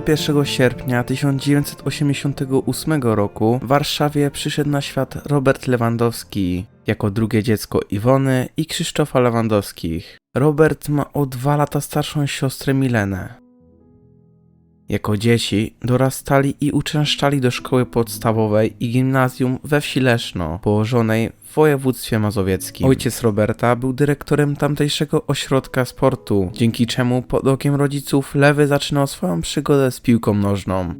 21 sierpnia 1988 roku w Warszawie przyszedł na świat Robert Lewandowski jako drugie dziecko Iwony i Krzysztofa Lewandowskich. Robert ma o dwa lata starszą siostrę Milenę. Jako dzieci dorastali i uczęszczali do szkoły podstawowej i gimnazjum we wsi Leszno, położonej w województwie mazowieckim. Ojciec Roberta był dyrektorem tamtejszego ośrodka sportu, dzięki czemu pod okiem rodziców Lewy zaczynał swoją przygodę z piłką nożną.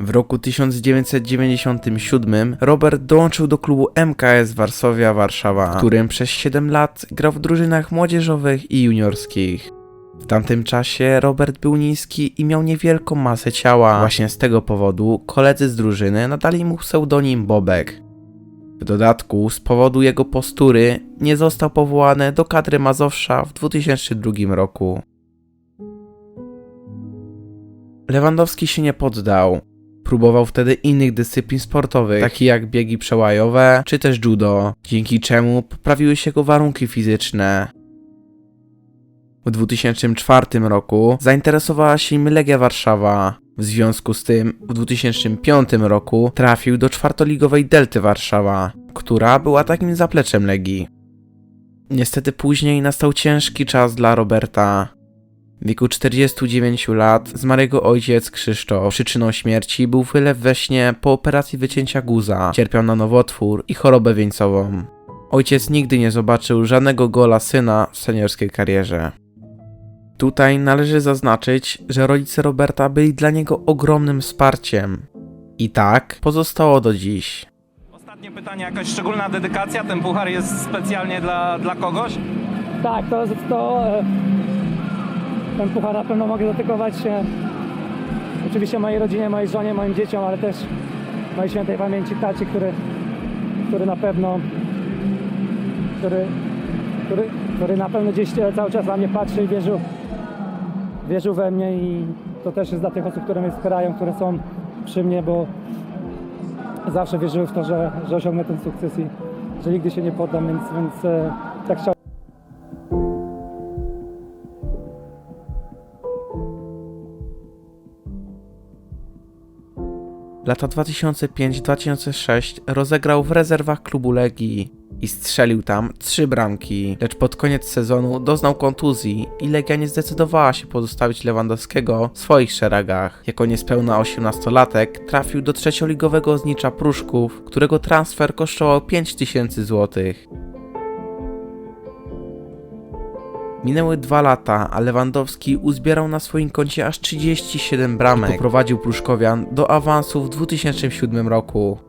W roku 1997 Robert dołączył do klubu MKS Warszawia Warszawa, w którym przez 7 lat grał w drużynach młodzieżowych i juniorskich. W tamtym czasie Robert był niski i miał niewielką masę ciała. Właśnie z tego powodu koledzy z drużyny nadali mu pseudonim Bobek. W dodatku, z powodu jego postury, nie został powołany do kadry Mazowsza w 2002 roku. Lewandowski się nie poddał. Próbował wtedy innych dyscyplin sportowych, takich jak biegi przełajowe czy też judo, dzięki czemu poprawiły się jego warunki fizyczne. W 2004 roku zainteresowała się nim Legia Warszawa. W związku z tym w 2005 roku trafił do czwartoligowej Delty Warszawa, która była takim zapleczem Legii. Niestety później nastał ciężki czas dla Roberta. W wieku 49 lat zmarł jego ojciec Krzysztof. Przyczyną śmierci był wylew we śnie po operacji wycięcia guza. Cierpiał na nowotwór i chorobę wieńcową. Ojciec nigdy nie zobaczył żadnego gola syna w seniorskiej karierze. Tutaj należy zaznaczyć, że rodzice Roberta byli dla niego ogromnym wsparciem. I tak pozostało do dziś. Ostatnie pytanie, jakaś szczególna dedykacja? Ten puchar jest specjalnie dla, dla kogoś? Tak, to, to e, ten puchar na pewno mogę dedykować się oczywiście mojej rodzinie, mojej żonie, moim dzieciom, ale też mojej świętej pamięci tacie, który, który na pewno który, który, który na pewno gdzieś e, cały czas na mnie patrzy i wierzył, wierzył we mnie i to też jest dla tych osób, które mnie wspierają, które są przy mnie, bo zawsze wierzyły w to, że, że osiągnę ten sukces i że nigdy się nie poddam, więc, więc e, tak chciałbym Lata 2005-2006 rozegrał w rezerwach klubu Legii i strzelił tam trzy bramki, lecz pod koniec sezonu doznał kontuzji i Legia nie zdecydowała się pozostawić Lewandowskiego w swoich szeregach. Jako niespełna 18-latek trafił do trzecioligowego Znicza Pruszków, którego transfer kosztował 5000 złotych. Minęły dwa lata, a Lewandowski uzbierał na swoim koncie aż 37 bramek i poprowadził Pruszkowian do awansu w 2007 roku.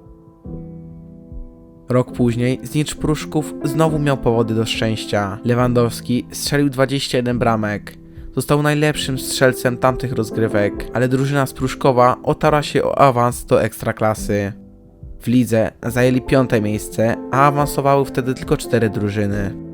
Rok później Znicz Pruszków znowu miał powody do szczęścia. Lewandowski strzelił 21 bramek. Został najlepszym strzelcem tamtych rozgrywek, ale drużyna z Pruszkowa otarła się o awans do ekstraklasy. W lidze zajęli piąte miejsce, a awansowały wtedy tylko cztery drużyny.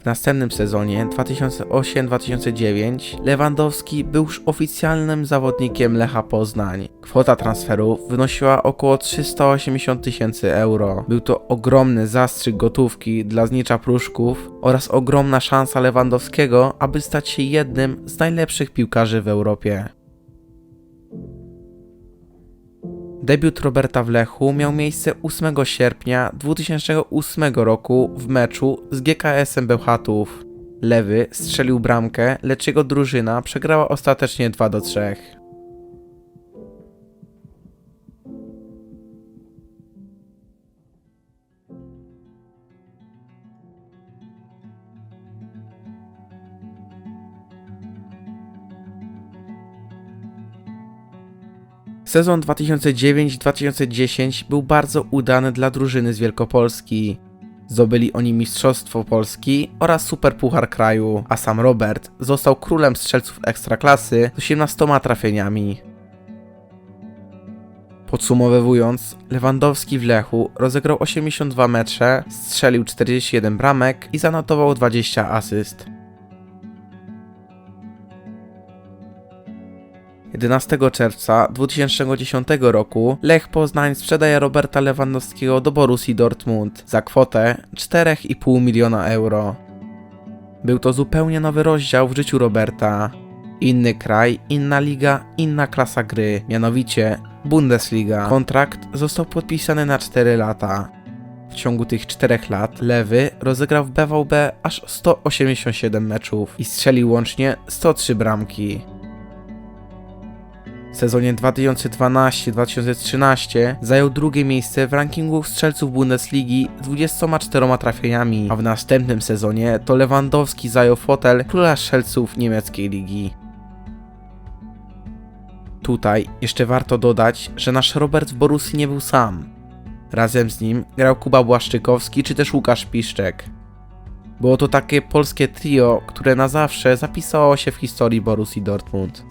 W następnym sezonie 2008-2009 Lewandowski był już oficjalnym zawodnikiem Lecha Poznań. Kwota transferu wynosiła około 380 tysięcy euro. Był to ogromny zastrzyk gotówki dla Znicza Pruszków oraz ogromna szansa Lewandowskiego, aby stać się jednym z najlepszych piłkarzy w Europie. Debiut Roberta w Lechu miał miejsce 8 sierpnia 2008 roku w meczu z GKS-em Bełchatów. Lewy strzelił bramkę, lecz jego drużyna przegrała ostatecznie 2 do 3. Sezon 2009-2010 był bardzo udany dla drużyny z Wielkopolski. Zdobyli oni Mistrzostwo Polski oraz Superpuchar kraju, a sam Robert został królem strzelców ekstraklasy z 18 trafieniami. Podsumowując, Lewandowski w Lechu rozegrał 82 mecze, strzelił 41 bramek i zanotował 20 asyst. 11 czerwca 2010 roku Lech Poznań sprzedaje Roberta Lewandowskiego do Borussii Dortmund za kwotę 4,5 miliona euro. Był to zupełnie nowy rozdział w życiu Roberta. Inny kraj, inna liga, inna klasa gry, mianowicie Bundesliga. Kontrakt został podpisany na 4 lata. W ciągu tych 4 lat Lewy rozegrał w BVB aż 187 meczów i strzelił łącznie 103 bramki. W sezonie 2012-2013 zajął drugie miejsce w rankingu strzelców Bundesligi z 24 trafieniami, a w następnym sezonie to Lewandowski zajął fotel króla strzelców niemieckiej ligi. Tutaj jeszcze warto dodać, że nasz Robert w Borussii nie był sam. Razem z nim grał Kuba Błaszczykowski czy też Łukasz Piszczek. Było to takie polskie trio, które na zawsze zapisało się w historii Borussii Dortmund.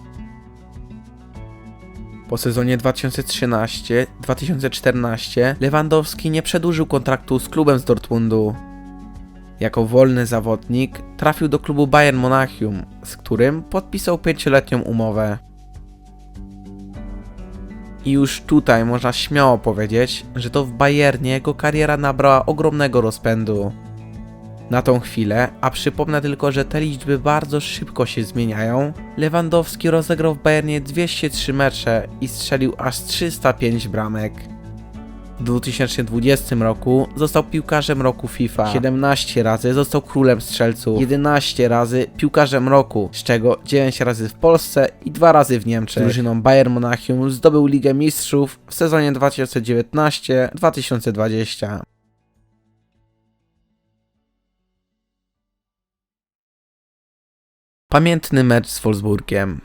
Po sezonie 2013-2014 Lewandowski nie przedłużył kontraktu z klubem z Dortmundu. Jako wolny zawodnik trafił do klubu Bayern Monachium, z którym podpisał pięcioletnią umowę. I już tutaj można śmiało powiedzieć, że to w Bayernie jego kariera nabrała ogromnego rozpędu. Na tą chwilę, a przypomnę tylko, że te liczby bardzo szybko się zmieniają, Lewandowski rozegrał w Bayernie 203 mecze i strzelił aż 305 bramek. W 2020 roku został piłkarzem roku FIFA. 17 razy został królem strzelców. 11 razy piłkarzem roku, z czego 9 razy w Polsce i 2 razy w Niemczech. Z drużyną Bayern Monachium zdobył Ligę Mistrzów w sezonie 2019-2020. Pamiętny mecz z Wolfsburgiem.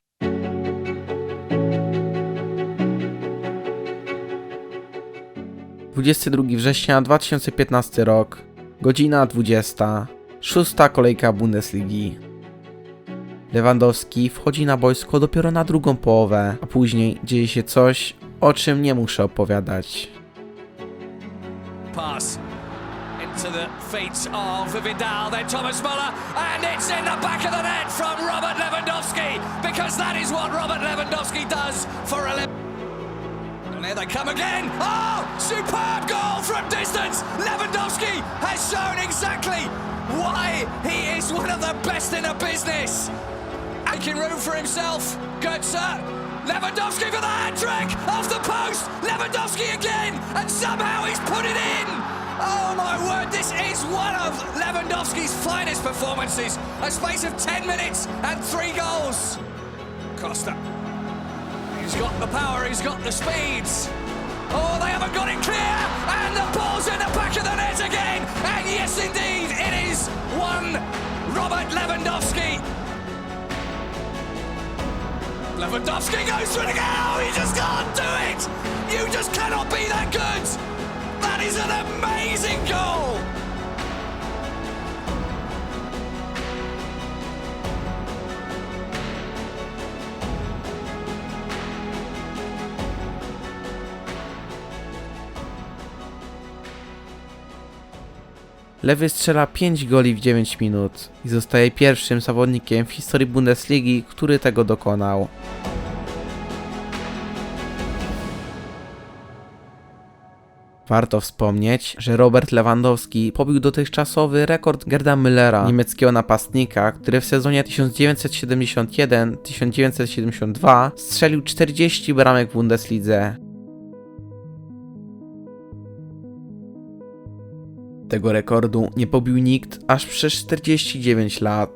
...22 września 2015 rok, godzina 20, szósta kolejka Bundesligi. Lewandowski wchodzi na boisko dopiero na drugą połowę, a później dzieje się coś, o czym nie muszę opowiadać. pass into the feet of Vidal, then Thomas Muller, and it's in the back of the net from Robert Lewandowski, because that is what Robert Lewandowski does for a. living. And here they come again. Oh, superb goal from distance. Lewandowski has shown exactly why he is one of the best in the business. Making room for himself. Götze. Lewandowski for the hat trick off the post. Lewandowski again, and somehow he's put it in. Oh my word, this is one of Lewandowski's finest performances. A space of 10 minutes and three goals. Costa. He's got the power, he's got the speeds. Oh, they haven't got it clear, and the ball's in the back of the net again. And yes, indeed, it is one Robert Lewandowski. Lewandowski goes through it again. Oh, you just can't do it. Lewy strzela 5 goli w 9 minut i zostaje pierwszym zawodnikiem w historii Bundesligi, który tego dokonał. Warto wspomnieć, że Robert Lewandowski pobił dotychczasowy rekord Gerda Müllera, niemieckiego napastnika, który w sezonie 1971-1972 strzelił 40 bramek w Bundeslidze. Tego rekordu nie pobił nikt aż przez 49 lat.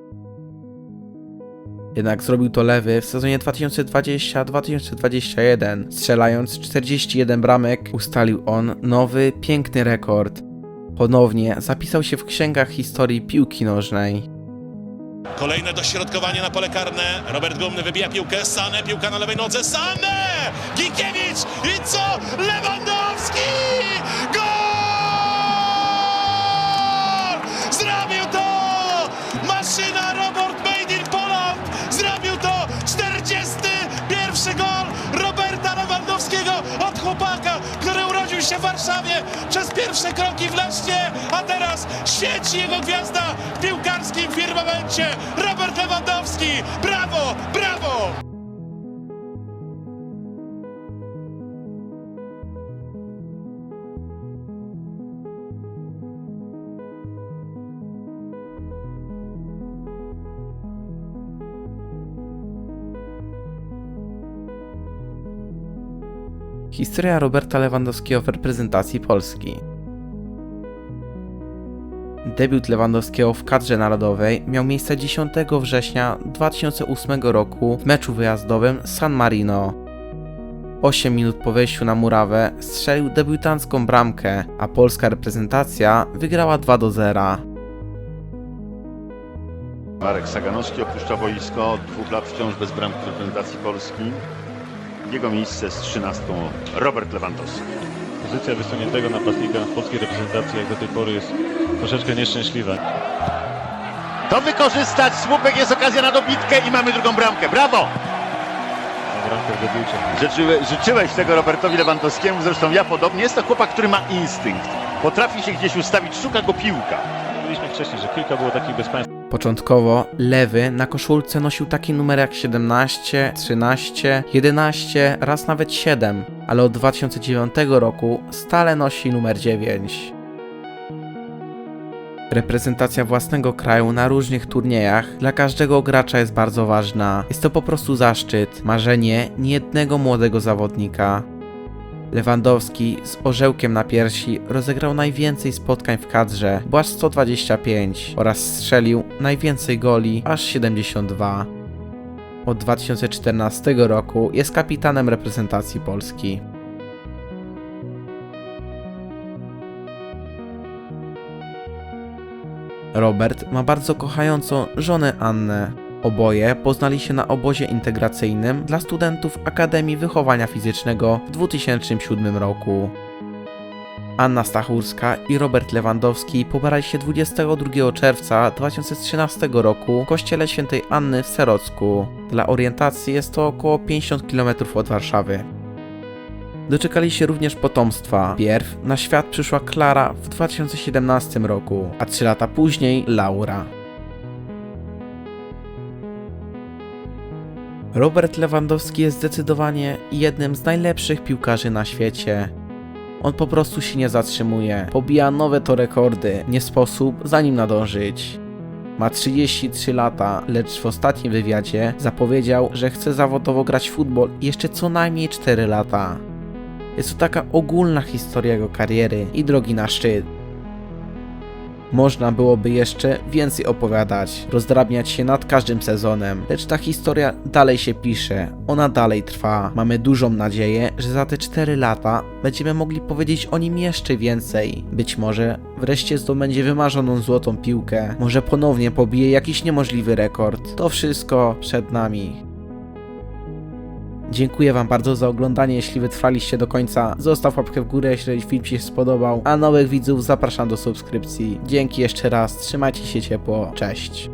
Jednak zrobił to lewy w sezonie 2020-2021. Strzelając 41 bramek, ustalił on nowy, piękny rekord. Ponownie zapisał się w księgach historii piłki nożnej. Kolejne dośrodkowanie na pole karne. Robert Gumny wybija piłkę. Sane, piłka na lewej nodze. Sane! Ginkiewicz! I co? Lewandowski! Gol! Się w Warszawie przez pierwsze kroki w Lesznie, a teraz świeci jego gwiazda w piłkarskim firmamencie. Robert Lewandowski! Brawo! Brawo! Historia Roberta Lewandowskiego w reprezentacji Polski. Debiut Lewandowskiego w kadrze narodowej miał miejsce 10 września 2008 roku w meczu wyjazdowym San Marino. 8 minut po wejściu na murawę strzelił debiutancką bramkę, a polska reprezentacja wygrała 2 do 0. Marek Saganowski opuszcza boisko, od dwóch lat wciąż bez bramki reprezentacji Polski. Jego miejsce z 13 Robert Lewandowski. Pozycja wysuniętego napastnika w polskiej reprezentacji jak do tej pory jest troszeczkę nieszczęśliwa. To wykorzystać, słupek jest okazja na dobitkę i mamy drugą bramkę. Brawo! Życzyły, życzyłeś tego Robertowi Lewandowskiemu, zresztą ja podobnie. Jest to chłopak, który ma instynkt. Potrafi się gdzieś ustawić, szuka go piłka. Mówiliśmy wcześniej, że kilka było takich bezpaństw. Początkowo lewy na koszulce nosił taki numer jak 17, 13, 11, raz nawet 7, ale od 2009 roku stale nosi numer 9. Reprezentacja własnego kraju na różnych turniejach dla każdego gracza jest bardzo ważna. Jest to po prostu zaszczyt, marzenie niejednego młodego zawodnika. Lewandowski z orzełkiem na piersi rozegrał najwięcej spotkań w kadrze, bo aż 125 oraz strzelił najwięcej goli, aż 72. Od 2014 roku jest kapitanem reprezentacji Polski. Robert ma bardzo kochającą żonę Annę. Oboje poznali się na obozie integracyjnym dla studentów Akademii Wychowania Fizycznego w 2007 roku. Anna Stachurska i Robert Lewandowski pobrali się 22 czerwca 2013 roku w kościele świętej Anny w Serocku. Dla orientacji jest to około 50 km od Warszawy. Doczekali się również potomstwa. Pierw na świat przyszła Klara w 2017 roku, a 3 lata później Laura. Robert Lewandowski jest zdecydowanie jednym z najlepszych piłkarzy na świecie. On po prostu się nie zatrzymuje, pobija nowe to rekordy, nie sposób za nim nadążyć. Ma 33 lata, lecz w ostatnim wywiadzie zapowiedział, że chce zawodowo grać w futbol jeszcze co najmniej 4 lata. Jest to taka ogólna historia jego kariery i drogi na szczyt. Można byłoby jeszcze więcej opowiadać, rozdrabniać się nad każdym sezonem, lecz ta historia dalej się pisze, ona dalej trwa. Mamy dużą nadzieję, że za te 4 lata będziemy mogli powiedzieć o nim jeszcze więcej. Być może wreszcie zdobędzie wymarzoną złotą piłkę, może ponownie pobije jakiś niemożliwy rekord. To wszystko przed nami. Dziękuję Wam bardzo za oglądanie, jeśli wytrwaliście do końca. Zostaw łapkę w górę, jeśli film Ci się spodobał, a nowych widzów zapraszam do subskrypcji. Dzięki jeszcze raz, trzymajcie się ciepło, cześć.